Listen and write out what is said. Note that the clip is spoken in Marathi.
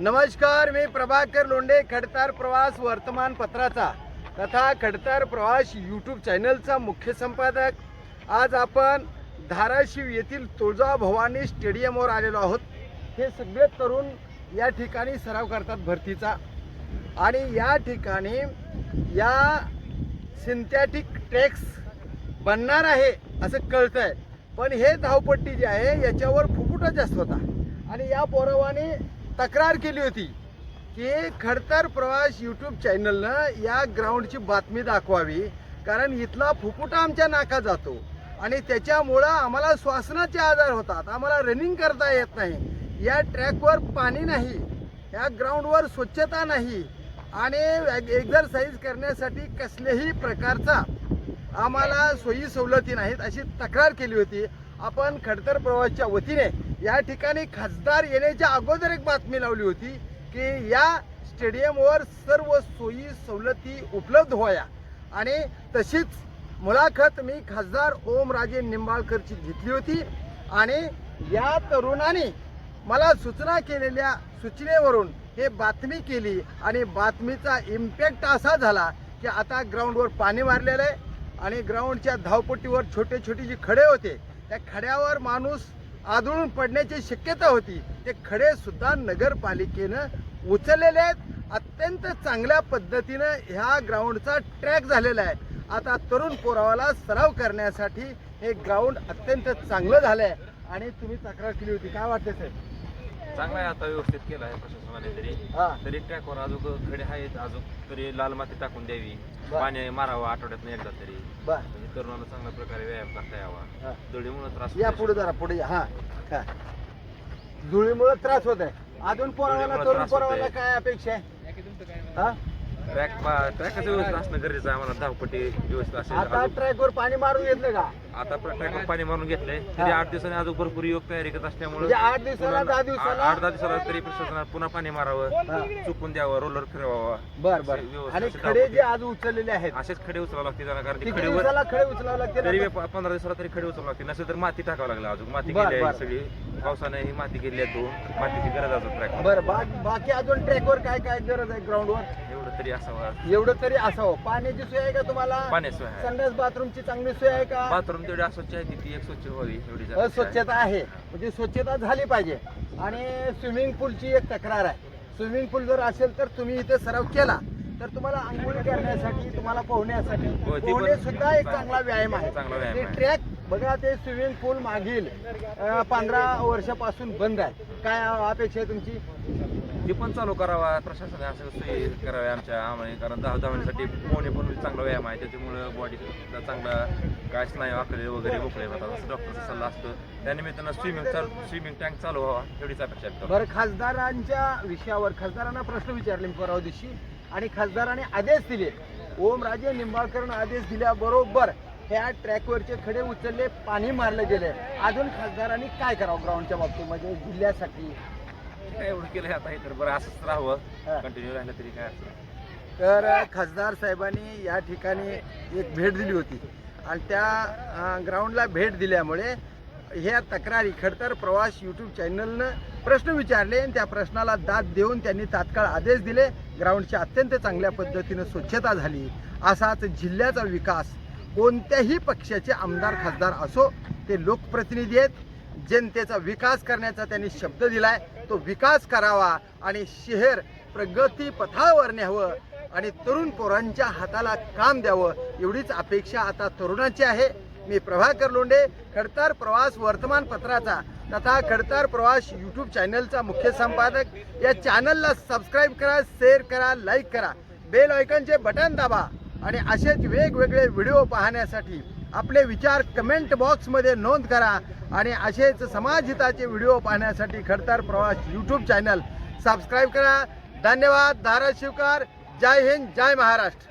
नमस्कार मी प्रभाकर लोंढे खडतार प्रवास वर्तमानपत्राचा तथा खडतार प्रवास यूट्यूब चॅनलचा मुख्य संपादक. आज आपण धाराशिव येथील तुळजा भवानी स्टेडियमवर आलेलो आहोत. हे सगळे तरुण या ठिकाणी सराव करतात भरतीचा. आणि या ठिकाणी या सिंथॅटिक ट्रॅक्स बनणार आहे असं कळतंय. पण हे धावपट्टी जी आहे याच्यावर फुकुटा जास्त होता. आणि या पोरावाने तक्रार केली होती की खडतर प्रवास यूट्यूब चॅनलनं या ग्राउंडची बातमी दाखवावी कारण इथला फुफुटा आमच्या नाका जातो. आणि त्याच्यामुळं आम्हाला श्वासनाचे आजार होतात. आम्हाला रनिंग करता येत नाही. या ट्रॅकवर पाणी नाही. या ग्राउंडवर स्वच्छता नाही. आणि एक्झरसाईज करण्यासाठी कसल्याही प्रकारचा आम्हाला सोयी सवलती नाहीत अशी तक्रार केली होती. आपण खडतर प्रवासच्या वतीने या ठिकाणी खासदार येण्याच्या अगोदर एक बातमी लावली होती की या स्टेडियमवर सर्व सोयी सवलती उपलब्ध व्हाया आणि तशीच मुलाखत मी खासदार ओमराजे निंबाळकरची घेतली होती. आणि या तरुणाने मला सूचना केलेल्या सूचनेवरून हे बातमी केली आणि बातमीचा इम्पॅक्ट असा झाला की आता ग्राउंडवर पाणी मारलेलं आहे आणि ग्राउंडच्या धावपट्टीवर छोटे छोटे जे खडे होते त्या खड्यावर माणूस आदळून पडण्याची शक्यता होती. ते खडे सुद्धा नगरपालिकेनं उचललेले आहेत. अत्यंत चांगल्या पद्धतीनं ह्या ग्राउंडचा ट्रॅक झालेला आहे. आता तरुण पोरावाला सराव करण्यासाठी हे ग्राउंड अत्यंत चांगलं झालं आहे आणि तुम्ही तक्रार केली होती. काय वाटते साहेब? चांगला आहे आता व्यवस्थित केला आहे प्रशासनाने तरी. हा. तरी ट्रॅकवर अजून खडे आहेत अजून तरी लाल माती टाकून द्यावी. बर. पाणी मारावं आठवड्यात एकदा तरी. बर. म्हणजे तरुणाला चांगल्या प्रकारे व्यायाम करता यावा. धुळीमुळे त्रास या होतो. पुढे जरा पुढे या. हा. हा. धुळीमुळे त्रास होत आहे. अजून पोरावाला धुळीमुळं तरुण त्रास पोरावाला होतोय. काय अपेक्षा आहे? हा? ट्रॅक ट्रॅकचं व्यवस्थित असणं गरजेचं आहे. आम्हाला धावपट्टी व्यवस्थित असेल. आता अजून- ट्रॅकवर पाणी मारून घेतलं का? आता ट्रॅकवर पाणी मारून घेतलंय. तरी आठ दिवसांनी अजून भरपूर योग तयारी करत असल्यामुळे म्हणजे आठ दिवसाला, दहा दिवसाला? आठ दहा दिवसाला तरी प्रशासनाला पुन्हा पाणी मारावं. चुकून द्यावं रोलर फिरवावा. बर बर. व्यवस्थित आणि असे खडे जे. आज उचललेले आहेत? असेच खडे उचलावं लागते जरा कारण किती ते दिवसाला खडे उचलावे लागते तरी? प- पंधरा दिवसाला तरी खडे उचलावं लागते नसेल तर माती टाकावं लागलं अजून. माती बर, गेली बर. आहे सगळी. पावसाने ही माती गेली आहे धुवून मातीची गरज अजून ट्रॅक बर बाकी अजून ट्रॅकवर काय काय गरज आहे ग्राउंडवर एवढं तरी असावं. एवढं तरी असावं. पाण्याची सोय आहे का तुम्हाला? पाण्याची आहे. संडास बाथरूमची चांगली सोय आहे का? बाथरूम अस्वच्छ आहे ती ती एक स्वच्छ व्हावी एवढी जरा अस्वच्छता आहे. म्हणजे स्वच्छता झाली पाहिजे. आणि स्विमिंग पूलची एक तक्रार आहे. स्विमिंग पूल जर असेल तर तुम्ही इथे सराव केला तर तुम्हाला आंघोळी करण्यासाठी तुम्हाला पोहण्यासाठी हो, ती पण- पोहणे सुद्धा एक चांगला व्यायाम आहे. चांगला व्यायाम ते आहे. ट्रॅक बघा ते स्विमिंग पूल मागील पंधरा वर्षापासून बंद आहे. काय अपेक्षा आहे तुमची? ती पण चालू करावा. प्रशासनाने असं सोयी करावे आमच्या आम्हाला कारण धाव धावण्यासाठी पोहणे पण चांगला व्यायाम आहे. त्याच्यामुळे बॉडी चांगला काय स्नायू आखले वगैरे मोकळे होतात असं डॉक्टरचा सल्ला असतो. त्यानिमित्तानं स्विमिंग चालू स्विमिंग टँक चालू व्हावा एवढीच अपेक्षा आहे बरं खासदारांच्या विषयावर खासदारांना प्रश्न विचारले मी परवा दिवशी. आणि खासदारांनी आदेश दिले. ओमराजे निंबाळकरनं आदेश दिल्याबरोबर ह्या ट्रॅकवरचे खडे उचलले पाणी मारले गेले. अजून खासदारांनी काय करावं ग्राउंडच्या बाबतीमध्ये जिल्ह्यासाठी? काय एवढं केलं आता हे तर बरं असंच हा. राहावं कंटिन्यू राहिलं तरी काय अडचण नाही. तर खासदार साहेबांनी या ठिकाणी एक भेट दिली होती. आणि त्या अं, ग्राउंडला भेट दिल्यामुळे ह्या तक्रारी खडतर प्रवास यूट्यूब चॅनलनं प्रश्न विचारले आणि त्या प्रश्नाला दाद देऊन त्यांनी तात्काळ आदेश दिले. ग्राउंडची अत्यंत चांगल्या पद्धतीनं स्वच्छता झाली. असाच जिल्ह्याचा विकास कोणत्याही पक्षाचे आमदार खासदार असो ते लोकप्रतिनिधी आहेत. जनतेचा विकास करण्याचा त्यांनी शब्द दिलाय. तो विकास करावा आणि शहर प्रगती पथावर न्यावं आणि तरुण पोरांच्या हाताला काम द्यावं एवढीच अपेक्षा आता तरुणाची आहे. मी प्रभाकर लोंडे खडतार प्रवास वर्तमानपत्राचा तथा खडतार प्रवास यूट्यूब चॅनलचा मुख्य संपादक. या चॅनलला सबस्क्राईब करा शेअर करा लाईक करा. बेल आयकॉनचे बटन दाबा. आणि असेच वेगवेगळे व्हिडिओ पाहण्यासाठी आपले विचार कमेंट बॉक्समध्ये नोंद करा आणि असेच समाजहिताचे व्हिडिओ पाहण्यासाठी खडतार प्रवास यूट्यूब चॅनल सबस्क्राईब करा. धन्यवाद. धाराशिवकार. जय हिंद. जय महाराष्ट्र.